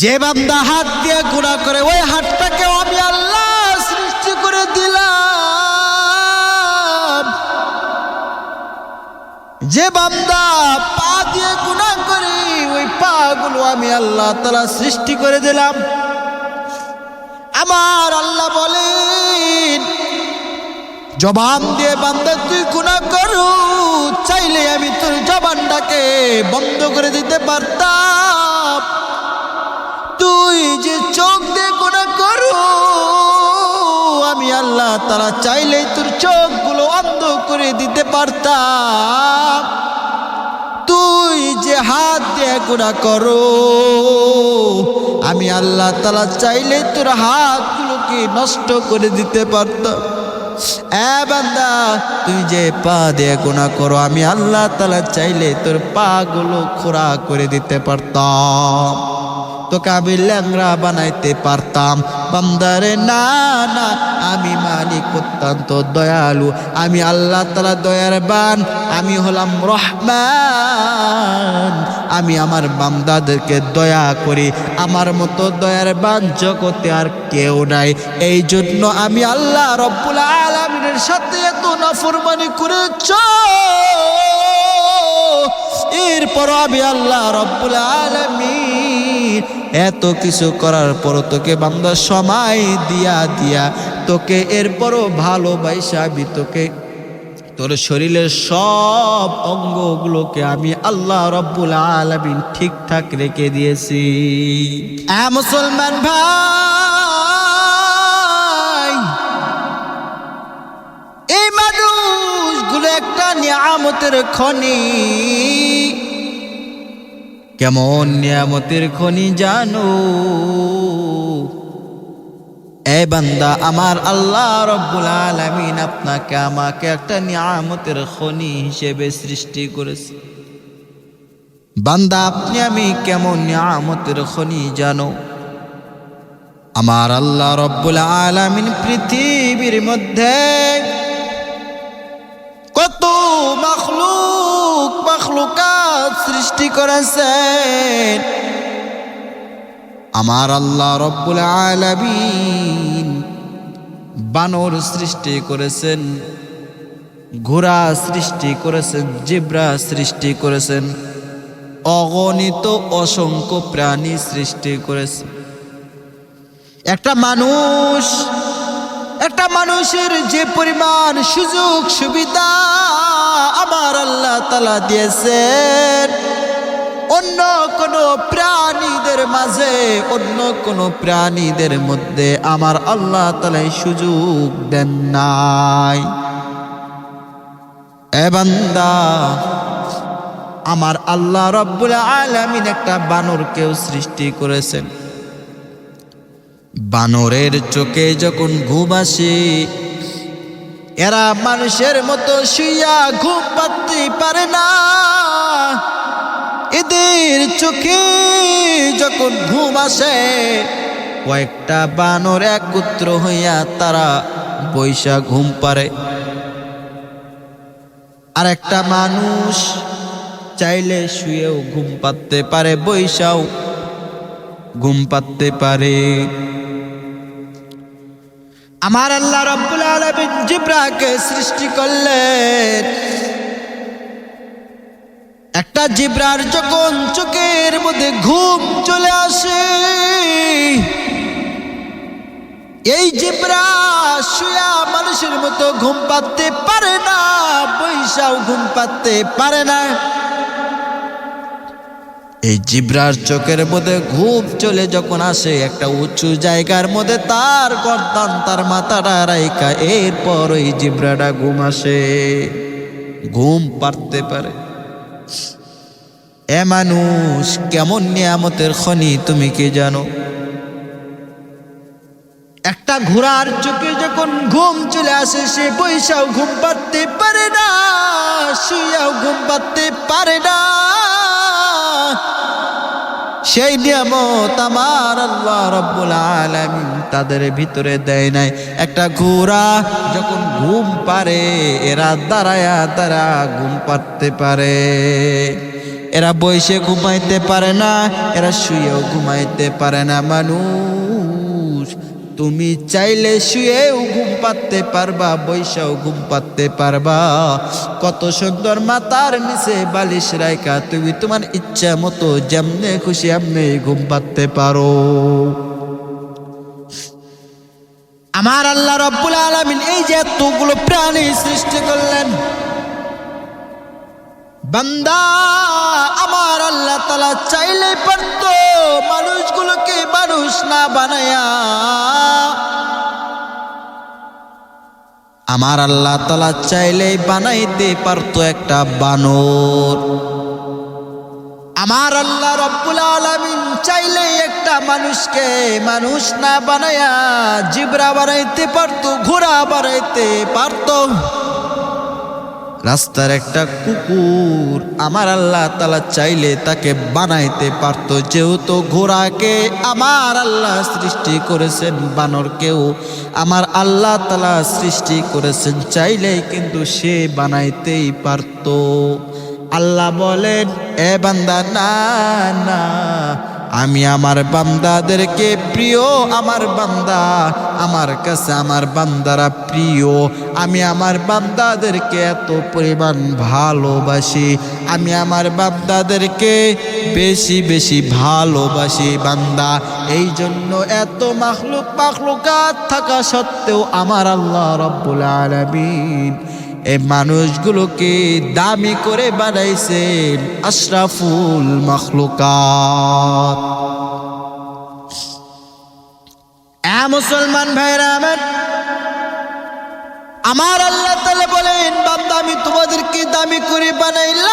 যে বান্দা হাত দিয়ে গুণা করে, ওই হাতটাকে আমি আল্লাহ সৃষ্টি করে দিলাম। যে বান্দা পা দিয়ে গুণা করি, ওই পা গুলো আমি আল্লাহ তালা সৃষ্টি করে দিলাম। আমার আল্লাহ বলেন, জবান দিয়ে বান্দা, তুই গুণা করু, চাইলে আমি তোর জবানটাকে বন্ধ করে দিতে পারতাম। তুই যে চোখ দিয়ে গুণা করো, আমি আল্লাহ তারা চাইলেই তোর চোখগুলো অন্ধ করে দিতে পারতাম। তুই যে হাত দিয়ে গুণা করো, আমি আল্লাহ তালা চাইলে তোর হাতগুলোকে নষ্ট করে দিতে পারতাম। তুই যে পা দিয়ে গুণা করো, আমি আল্লাহ তালা চাইলে তোর পা গুলো খোরা করে দিতে পারতাম। তোকে আমি ল্যাংরা বানাইতে পারতাম। বান্দারে, না না, আমি মালিক অত্যন্ত দয়ালু। আমি আল্লাহ তালা দয়ার বান। আমি হলাম রহমান। আমি আমার বান্দাদেরকে দয়া করি। আমার মতো দয়ার বান জগতে আর কেউ নাই। এই জন্য আমি আল্লাহ রব্বুল আলমিনের সাথে এত নাফরমানি করেছ। এরপর আমি আল্লাহ রব্বুল আলমিন এত কিছু করার পর তোকে বান্দা সময় দিয়া দিয়া তোকে এরপরও ভালোবাসা তোকে। তোর শরীরের সব অঙ্গগুলোকে আমি আল্লাহ রব্বুল আলমিন ঠিকঠাক রেখে দিয়েছি। মুসলমান ভাই, এই মানুষগুলো একটা নিয়ামতের খনি। কেমন নিয়ামতের খনি জানো? এ বান্দা, আমার আল্লাহ রব্বুল আলামিন আপনাকে আমাকে একটা নিয়ামতের খনি হিসেবে সৃষ্টি করেছে। বান্দা, আপনি আমি কেমন নিয়ামতের খনি জানো? আমার আল্লাহ রব্বুল আলামিন পৃথিবীর মধ্যে মখলুকাত সৃষ্টি করেছেন। আমার আল্লাহ রব্বুল আলামিন বানর সৃষ্টি করেছেন, ঘোড়া সৃষ্টি করেছেন, জিব্রা সৃষ্টি করেছেন, অগণিত অসংখ্য প্রাণী সৃষ্টি করেছেন একটা মানুষ, একটা মানুষের যে পরিমাণ সুযোগ সুবিধা আমার আল্লাহ তালা দিয়েছেন। অন্য কোনো প্রাণীদের মাঝে, অন্য কোনো প্রাণীদের মধ্যে আমার আল্লাহ তালাই সুযোগ দেন নাই। এ বান্দা, আমার আল্লাহ রব্বুল আলামিন একটা বানরকেও সৃষ্টি করেছেন। বানরের চোখে যখন ঘুম আসে এরা মানুষের মতো শুইয়া ঘুম পাতে পারে না। এদের চোখে যখন ঘুম আসে, কয়েকটা বানর একত্র হইয়া তারা বৈশা ঘুম পারে আর একটা মানুষ চাইলে শুয়েও ঘুম পাততে পারে, বৈশাও ঘুম পাততে পারে। আমার আল্লাহ রব্বুল আলামিন জিব্রাকে সৃষ্টি করলেন। একটা জিব্রার যখন চোখের মধ্যে ঘুম চলে আসে, এই জিব্রা শুয়া মানুষের মতো ঘুম পাততে পারে না, বৈশাও ঘুম পাততে পারে না। এই জিব্রার চোখের মধ্যে ঘুম চলে যখন আসে, একটা উঁচু জায়গার মধ্যে তার গর্দান, তার মাথাটা রাইকা এরপর ওই জিব্রাটা ঘুম আসে। ঘুম পারতে পারে। এ মানুষ, কেমন নিয়ামতের খনি, তুমি কি জানো? একটা ঘোড়ার চোখে যখন ঘুম চলে আসে, সে বৈশাও ঘুম পারতে পারে না শুয়াও ঘুম পারতে পারে না। সেই নিয়ামত আমার আল্লাহ রব্বুল আলামিন তাদের ভিতরে দেয় নাই। একটা ঘোড়া যখন ঘুম পারে এরা দাঁড়ায়া তারা ঘুম পারতে পারে। এরা বসে ঘুমাইতে পারে না, এরা শুয়েও ঘুমাইতে পারে না। মানুষ তুমি চাইলে শুয়েও ঘুম পাতে পারবা, বৈশাও ঘুম পাতে পারবা। কত সুন্দর মাতার নিচে বালিশ রাইকা তুমি তোমার ইচ্ছা মতো যেমনে খুশি এমনি ঘুম পাতে পারো। আমার আল্লাহ রব্বুল আলমিন এই যে এতগুলো প্রাণী সৃষ্টি করলেন বান্দা, আমার আল্লাহ তালা চাইলে পারত মানুষগুলোকে মানুষ না বানায়া। আমার আল্লাহ তালা চাইলেই বানাইতে পারতো একটা বানর। আমার আল্লাহ রব্বুল আলামিন চাইলে একটা মানুষকে মানুষ না বানায়া, জিবরা বানাইতে পারতো, ঘোড়া বানাইতে পারতো। রাস্তার একটা কুকুর। আমার আল্লাহ তালা চাইলে তাকে বানাইতে পারতো, যেহেতু ঘোড়াকে আমার আল্লাহ সৃষ্টি করেছেন, বানরকেও আমার আল্লাহ তালা সৃষ্টি করেছেন, চাইলেই কিন্তু সে বানাইতেই পারতো। আল্লাহ বলেন, এ বান্দা, না না আমি আমার বান্দাদেরকে প্রিয়, আমার বান্দা, আমার কাছে আমার বান্দারা প্রিয়। আমি আমার বান্দাদেরকে এত পরিমাণ ভালোবাসি। আমি আমার বান্দাদেরকে বেশি বেশি ভালোবাসি বান্দা। এই জন্য এত মাখলুক মাখলুকাত থাকা সত্ত্বেও আমার আল্লাহ রব্বুল আলামিন এই মানুষগুলোকে দামি করে বানাইছেন আশরাফুল মখলুকাত। এ মুসলমান ভাইরা আমার আমার আল্লাহ তালা বলেন, বান্দা, আমি তোমাদেরকে দামি করে বানাইলাম।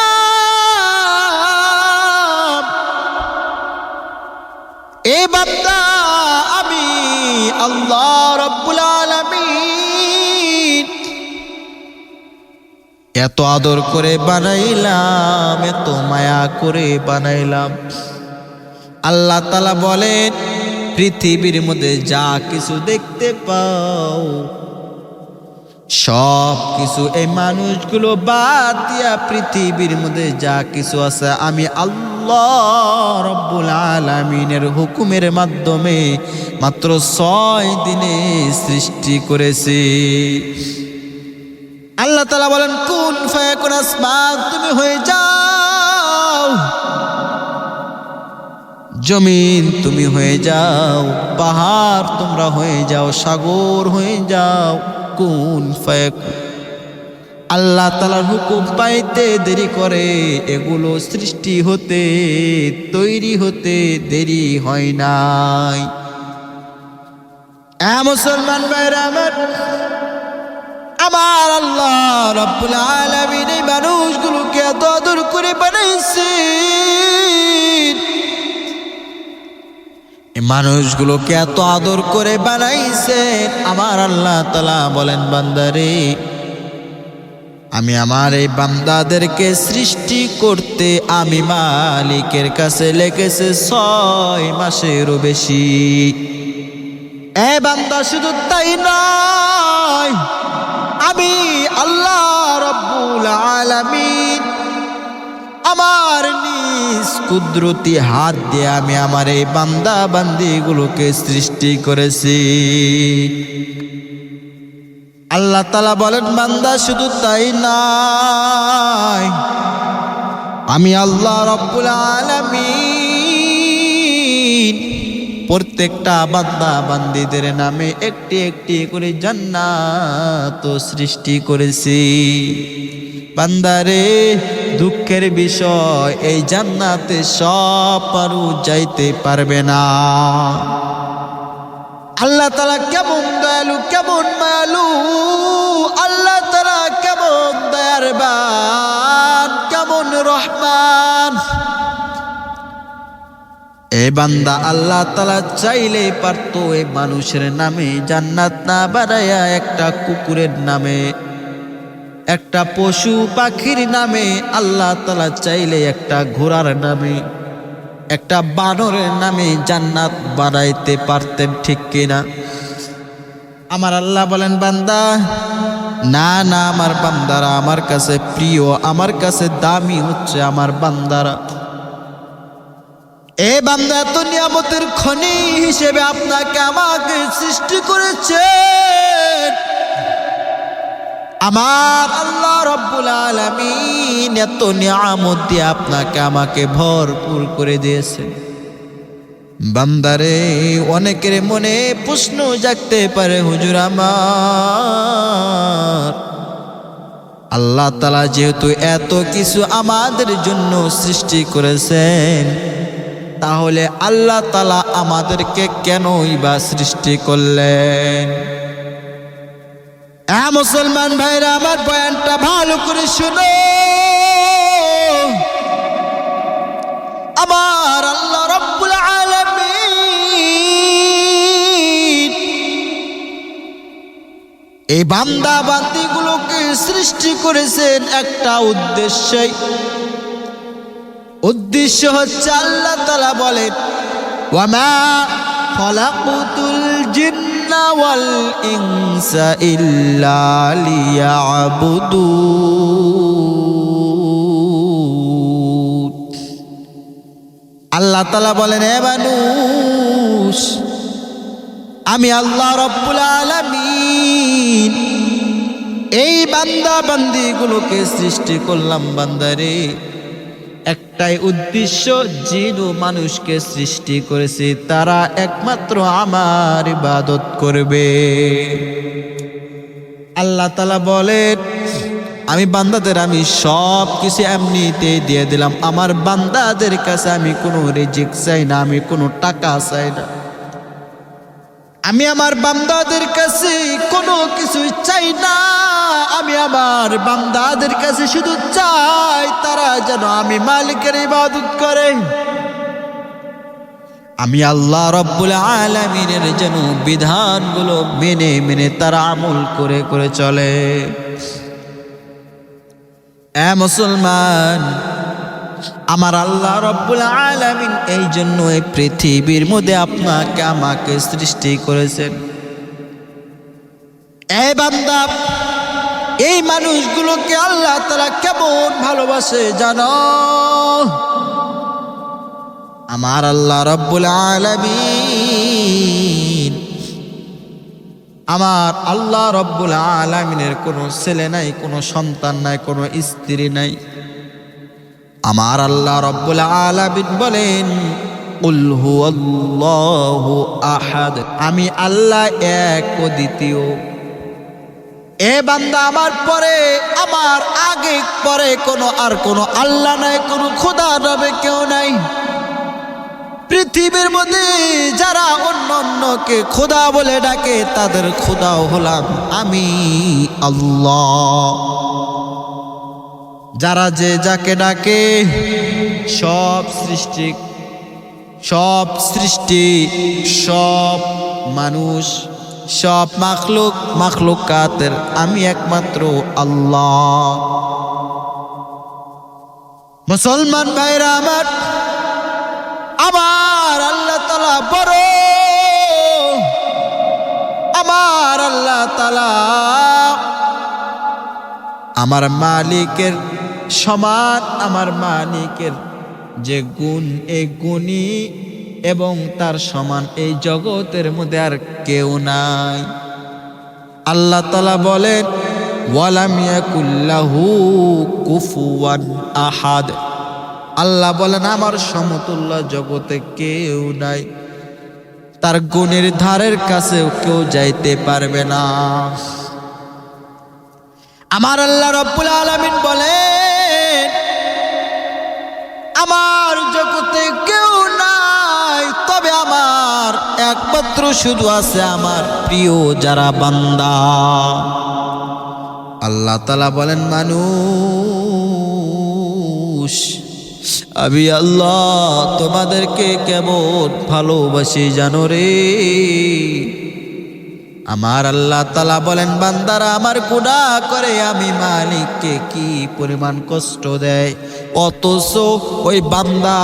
এ বান্দা, আমি আল্লাহ রব্বুল আলামিন এত আদর করে বানাইলাম, এত মায়া করে বানাইলাম। আল্লাহ তালা বলেন, পৃথিবীর মধ্যে যা কিছু দেখতে পাও, সব কিছু এই মানুষগুলো বাদ দিয়া পৃথিবীর মধ্যে যা কিছু আছে, আমি আল্লাহ রব্বুল আলমিনের হুকুমের মাধ্যমে মাত্র ছয় দিনে সৃষ্টি করেছি। আল্লাহ তালা বলেন, কোন ফায়াকুন আসমান তুমি হয়ে যাও। জমিন তুমি হয়ে যাও, পাহাড় তোমরা হয়ে যাও, সাগর হয়ে যাও। কোন ফায়াকুন। আল্লাহ তালার হুকুম পাইতে দেরি করে, এগুলো সৃষ্টি হতে, তৈরি হতে দেরি হয় নাই। মুসলমান ভাইরা আমার আমার আল্লাহ রব্বুল আলামিন এই মানুষগুলোকে এত আদর করে বানাইছে মানুষগুলোকে এত আদর করে বানাইছে আমার আল্লাহ তালা বলেন, বান্দারে, আমি আমার এই বান্দাদেরকে সৃষ্টি করতে আমি মালিকের কাছে লেগেছে ছয় মাসেরও বেশি। এ বান্দা শুধু তাই নয় আমি আল্লাহ রব্বুল আলামিন। আমার নিজ কুদরতি হাত দিয়ে আমি আমার এই বান্দা বান্দিগুলোকে সৃষ্টি করেছি। আল্লাহ তালা বলেন, বান্দা শুধু তাই নাই। আমি আল্লাহ রব্বুল আলামিন। প্রত্যেকটা বান্দা বান্দিদের নামে একটি একটি করে জান্নাত সৃষ্টি করেছি। বান্দারে, দুঃখের বিষয়, এই জান্নাতে সব পারু যাইতে পারবে না। আল্লাহ তারা কেমন দয়ালু, কেমন মায়ালু? আল্লাহ তারা কেমন দয়ারবান কেমন রহমান? এ বান্দা আল্লাহ তালা চাইলে পারতো এ মানুষের নামে জান্নাত না বাড়াইয়া একটা কুকুরের নামে, একটা পশু পাখির নামে আল্লাহ তালা চাইলে একটা ঘোড়ার নামে, একটা বানরের নামে জান্নাত বাড়াইতে পারতেন ঠিক কিনা? আমার আল্লাহ বলেন, বান্দা, না না, আমার বান্দারা আমার কাছে প্রিয়, আমার কাছে দামি হচ্ছে আমার বান্দারা। এ বান্দা এত নিয়ামতের খনি হিসেবে আপনাকে আমাকে সৃষ্টি করেছে। আমার আল্লাহ রব্বুল আলামিন এত নিয়ামত দিয়ে আপনাকে আমাকে ভরপুর করে দিয়েছে। বান্দারে, অনেকের মনে প্রশ্ন জাগতে পারে, হুজুর আমার। আল্লাহ তালা যেহেতু এত কিছু আমাদের জন্য সৃষ্টি করেছেন তাহলে আল্লাহ তালা আমাদেরকে কেনই বা সৃষ্টি করলেন? হ্যাঁ মুসলমান ভাইরা, আমার বয়ানটা ভালো করে শুনো। আমার আল্লাহ রব্বুল এই বান্দা বান্দিগুলোকে সৃষ্টি করেছেন একটা উদ্দেশ্যই। উদ্দেশ্য হচ্ছে আল্লাহ তালা বলেন, ওয়ামা খলাকুতুল জিন্না ওয়াল ইনসা ইল্লা আল্লাহ তালা বলেন, এ মানুষ, আমি আল্লাহ রব্বুল আলামিন, এই বান্দা বান্দিগুলোকে সৃষ্টি করলাম বান্দারে একটাই উদ্দেশ্য, জিন মানুষকে সৃষ্টি করেছে। তারা একমাত্র আমার ইবাদত করবে। আল্লাহ তালা বলেন, আমি বান্দাদের, আমি সব কিছু এমনিতে দিয়ে দিলাম। আমার বান্দাদের কাছে আমি কোনো রিজিক চাই না, আমি কোনো টাকা চাই না। আমি আমার বান্দাদের কাছে কোনো কিছু চাই না। আমি আমার বান্দাদের কাছে শুধু চাই, তারা যেন আমি মালিকের ইবাদত করে। আমি আল্লাহ রব্বুল আলমিনের যেন বিধানগুলো মেনে মেনে তারা আমল করে করে চলে। এ মুসলমান আমার আল্লাহ রব্বুল আলামিন এই জন্য এই পৃথিবীর মধ্যে আপনাকে আমাকে সৃষ্টি করেছেন। এ বান্দা, এই মানুষগুলোকে আল্লাহ তারা কেমন ভালোবাসে জানো? আমার আল্লাহ রব্বুল আলামিন, আমার আল্লাহ রব্বুল আলামিনের কোনো ছেলে নাই, কোনো সন্তান নাই, কোনো স্ত্রী নাই। আমার আল্লাহ রব্বুল আলামিন বলেন আহাদ। আমি আল্লাহ এক ও দ্বিতীয়। এ বান্দা আমার পরে, আমার আগে পরে কোনো আর কোনো আল্লাহ নাই, কোনো খোদা রবে কেউ নাই। পৃথিবীর মধ্যে যারা অন্য অন্যকে খোদা বলে ডাকে, তাদের খোদাও হলাম আমি আল্লাহ। যারা যে যাকে ডাকে, সব সৃষ্টি সব সৃষ্টি, সব মানুষ, সব মাখলুক, মাখলুকাতের আমি একমাত্র আল্লাহ। মুসলমান ভাইরা আমার আমার আল্লাহ তালা বড়। আমার আল্লাহ তালা আমার মালিকের সমান আমার মালিকের যে গুণ, এই গুণী এবং তার সমান এই জগতের মধ্যে আর কেউ নাই। আল্লাহ তালা বলেন ওয়ালামিয়াকুল্লাহু কুফুয়ান আহাদ। আল্লাহ বলেন, আমার সমতুল্য জগতে কেউ নাই। তার গুণের ধারের কাছেও কেউ যাইতে পারবে না। আমার আল্লাহ রব্বুল আলমিন বলেন আমার জগতে কেউ নাই, তবে আমার একমাত্র শুধু আছে আমার প্রিয় যারা বান্দা। আল্লাহ তালা বলেন, মানুষ, আমি আল্লাহ তোমাদেরকে কেমন ভালোবাসি জানো রে? আমার আল্লাহ তালা বলেন, বান্দারা আমার গুণা করে, আমি মালিককে কি পরিমাণ কষ্ট দেয়? অথচ ওই বান্দা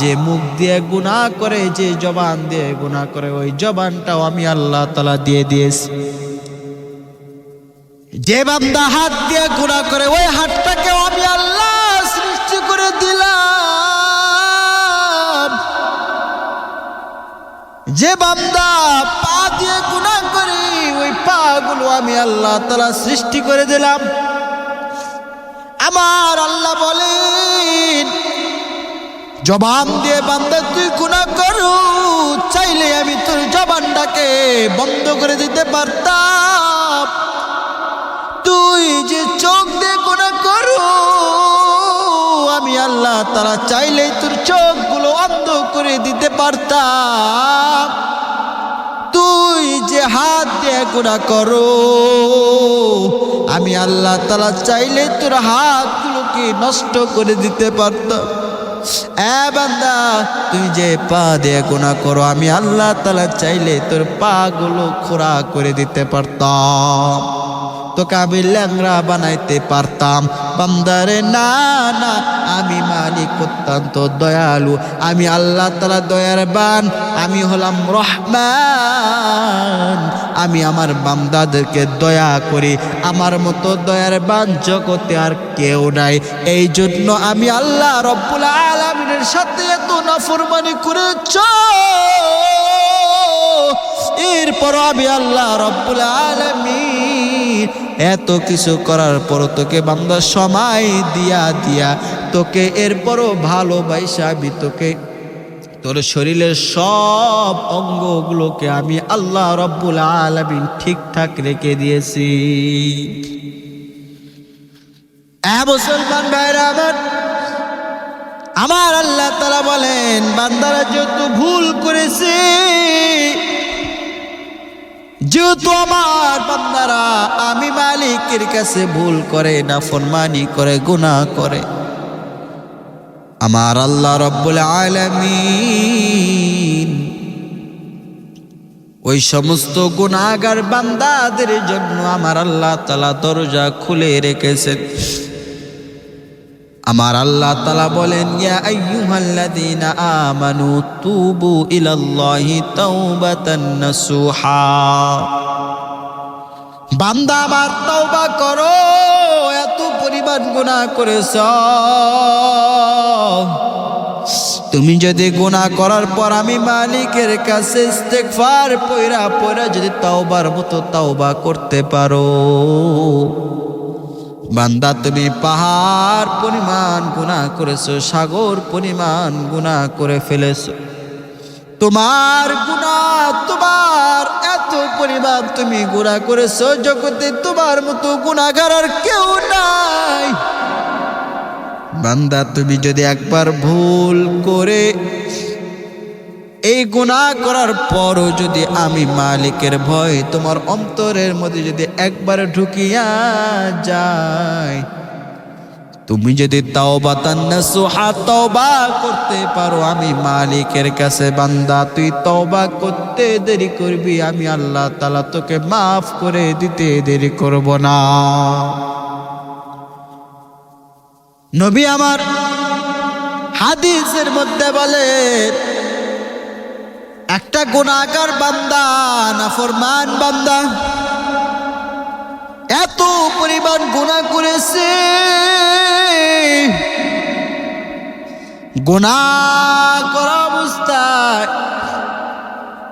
যে মুখ দিয়ে গুণা করে, যে জবান দিয়ে গুণা করে, ওই জবানটাও আমি আল্লাহ তালা দিয়ে দিয়েছি। যে বান্দা হাত দিয়ে গুণা করে, ওই হাতটাকে আমি আল্লাহ সৃষ্টি করে দিলাম। যে বান্দা পা দিয়ে গুণা করে, ওই পা গুলো আমি আল্লাহ তালা সৃষ্টি করে দিলাম। আমার আল্লাহ বলেন, জবান দিয়ে বান্দা তুই গুণা করু, চাইলে আমি তোর জবানটাকে বন্ধ করে দিতে পারতাম। তুই যে চোখ দিয়ে গুণা করু, আমি আল্লাহ তারা চাইলে তোর চোখগুলো অন্ধ করে দিতে পারতাম। তুই যে হাত দিয়ে গুণা করো, আমি আল্লাহ তালা চাইলে তোর হাতগুলোকে নষ্ট করে দিতে পারতাম। এ তুই যে পা দিয়ে গুণা করো, আমি আল্লাহ তালা চাইলে তোর পা গুলো খোরা করে দিতে পারতাম। তোকে আমি ল্যাংরা বানাইতে পারতাম। বান্দারে, না না, আমি মালিক অত্যন্ত দয়ালু। আমি আল্লাহ তালা দয়ার বান। আমি হলাম রহমান। আমি আমার বান্দাদেরকে দয়া করি। আমার মতো দয়ার বান জগতে আর কেউ নাই। এই জন্য আমি আল্লাহ রব্বুল আলমিনের সাথে এত নাফরমানি করেছ। এরপর আমি আল্লাহ রব্বুল আলমিন এত কিছু করার পর তোকে বান্দা সময় দিয়া দিয়া তোকে এরপরও ভালোবাসা আমি তোকে। তোর শরীরের সব অঙ্গগুলোকে আমি আল্লাহ রব্বুল আলমিন ঠিকঠাক রেখে দিয়েছি। মুসলমান আমার আমার আল্লাহ তারা বলেন, বান্দারা যেহেতু ভুল করেছে যেহেতু আমার বান্দারা, আমি মালিকের কাছে ভুল করে না ফরমানি করে, গুনাহ করে। আমার আল্লাহ রব্বুল আলামিন ওই সমস্ত গুনাহগার বান্দাদের জন্য আমার আল্লাহ তালা দরজা খুলে রেখেছেন। আমার আল্লাহ তালা বলেন, ইয়া আইয়ুহাল্লাযীনা আমানু তুবু ইলাল্লাহি তাওবাতান নাসুহা। বান্দা, আমার তওবা করো, এত পরিমাণ গুনাহ করেছ। তুমি যদি গুনাহ করার পর আমি মালিকের কাছে ইস্তেগফার পয়রা পয়রা যদি তাওবার মতো তাওবা করতে পারো। বান্দা, তুমি পাহাড় পরিমাণ গুণা করেছ, সাগর পরিমাণ গুণা করে ফেলেছো। তোমার গুণা তোমার এত পরিমাণ তুমি গুণা করেছ, জগতে তোমার মতো গুণাগার আর কেউ নাই। বান্দা, তুমি যদি একবার ভুল করে এই গুণা করার পরও যদি আমি মালিকের ভয়, তোমার অন্তরের মধ্যে যদি একবার ঢুকিয়া যায়, তুমি যদি তাওবা তান্নাসুহা তওবা করতে পারো, আমি মালিকের কাছে বান্দা, তুই তওবা করতে দেরি করবি, আমি আল্লাহ তালা তোকে মাফ করে দিতে দেরি করব না। নবী আমার হাদিসের মধ্যে বলে একটা গুণাগার বান্দা, নাফরমান বান্দা। এত পরিমাণ গুণা করেছে। গুণা করা অবস্থায়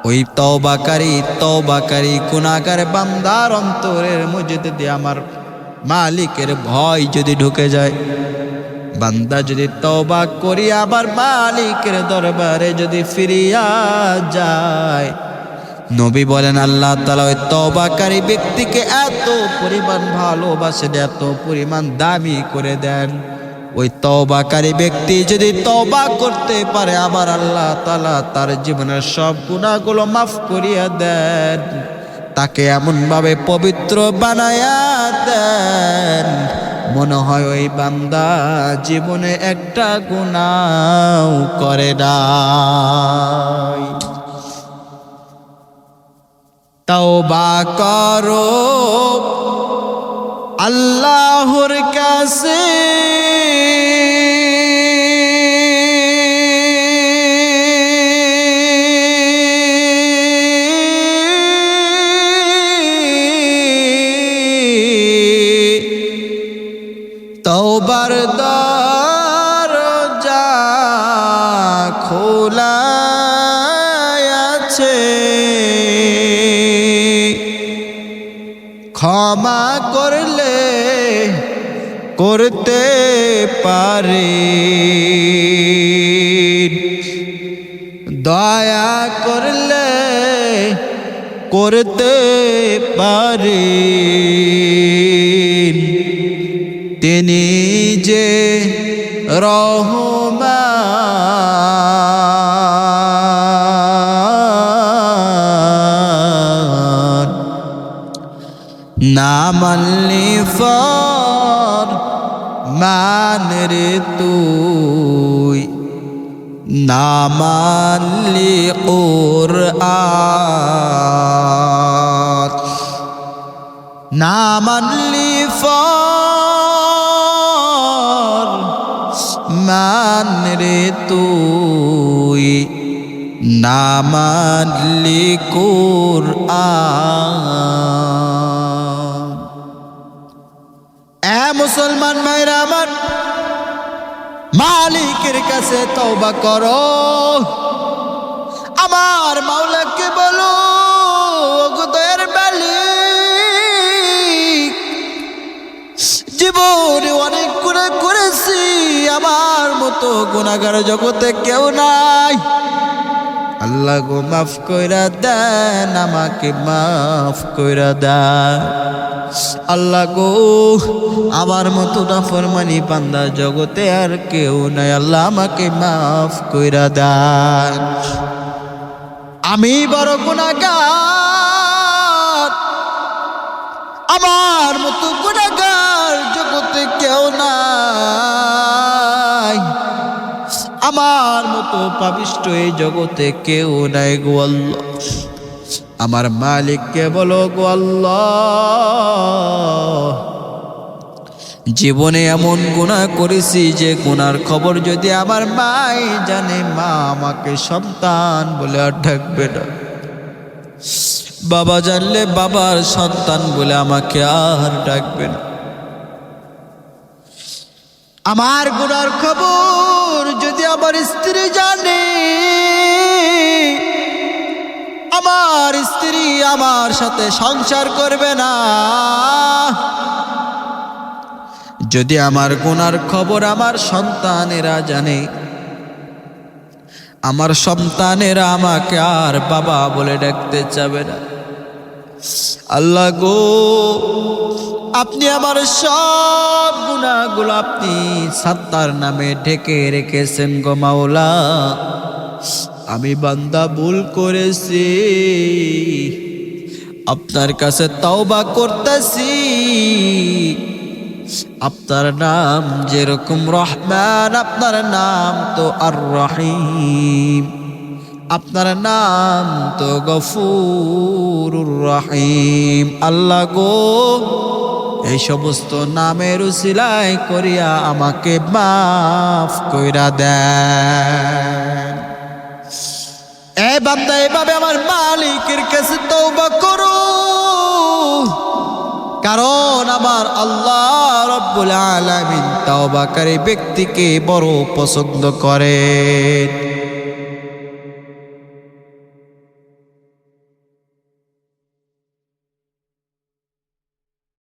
ওই তওবাকারী তওবাকারী গুণাগার বান্দার অন্তরের মধ্যে যদি আমার মালিকের ভয় যদি ঢুকে যায়। বান্দা যদি তওবা করি, আবার মালিকের দরবারে যদি ফিরিয়া যায়। নবী বলেন, আল্লাহ তালা ওই তবাকারী ব্যক্তিকে এত পরিমাণ ভালোবাসেন এত পরিমাণ দামি করে দেন। ওই তবাকারী ব্যক্তি যদি তবা করতে পারে, আবার আল্লাহ তালা তার জীবনের সব গুণাগুলো মাফ করিয়া দেন। তাকে এমনভাবে পবিত্র বানায়া দেন। মনে হয় ওই বান্দা জীবনে একটা গুণাও করে তাও বা করো আল্লাহর কাছে। করতে পারে। দয়া করলে করতে পারে। তিনি যে রহমান। না মানলি ফর মান রে তুই না মানলি ওর না মানলি ফর মান রে তুই না মানলি কোর এ মালিকের কাছে তওবা করো। আমার মাওলাকে বলো ওগোদের মালিক, জীবন অনেক গুণা করেছি, আমার মতো গুণাগার জগতে কেউ নাই। আল্লাহ গো মাফ কইরা দেন, আমাকে মাফ কইরা দেন। আল্লাহ গো, আমার মতো না ফরমানি পান্দা জগতে আর কেউ নাই। আল্লাহ আমাকে মাফ কইরা দেন। আমি বড় গুণাগার আমার মতো গুণাগার জগতে কেউ নাই। আমার মতো পাবিষ্ট এই জগতে কেউ নাই গো আল্লাহ। আমার মালিককে বলো গো আল্লাহ। জীবনে এমন গুণা করেছি যে গুনার খবর যদি আমার মাই জানে, মা আমাকে সন্তান বলে আর ডাকবে না। বাবা জানলে বাবার সন্তান বলে আমাকে আর ডাকবে না। আমার গুনার খবর যদি আমার স্ত্রী জানে, আমার স্ত্রী আমার সাথে সংসার করবে না। যদি আমার গুনার খবর আমার সন্তানেরা জানে, আমার সন্তানেরা আমাকে আর বাবা বলে ডাকতে চাবে না। আল্লাহ গো আপনি আমার সব গুণাগুলো আপনি সাত্তার নামে ঢেকে রেখেছেন গো মাওলা। আমি বান্দা ভুল করেছি, আপনার কাছে তওবা করতেছি। আপনার নাম যেরকম রহমান, আপনার নাম তো আর রহিম আপনার নাম তো গফুরুর রহিম। আল্লাহ গো এই সমস্ত নামের উসিলাই করিয়া আমাকে মাফ কইরা দেন। এ বান্দা, এভাবে আমার মালিকের কাছে তওবা করো। কারণ আমার আল্লাহ রব্বুল আলামিন তওবাকারী ব্যক্তিকে বড় পছন্দ করেন।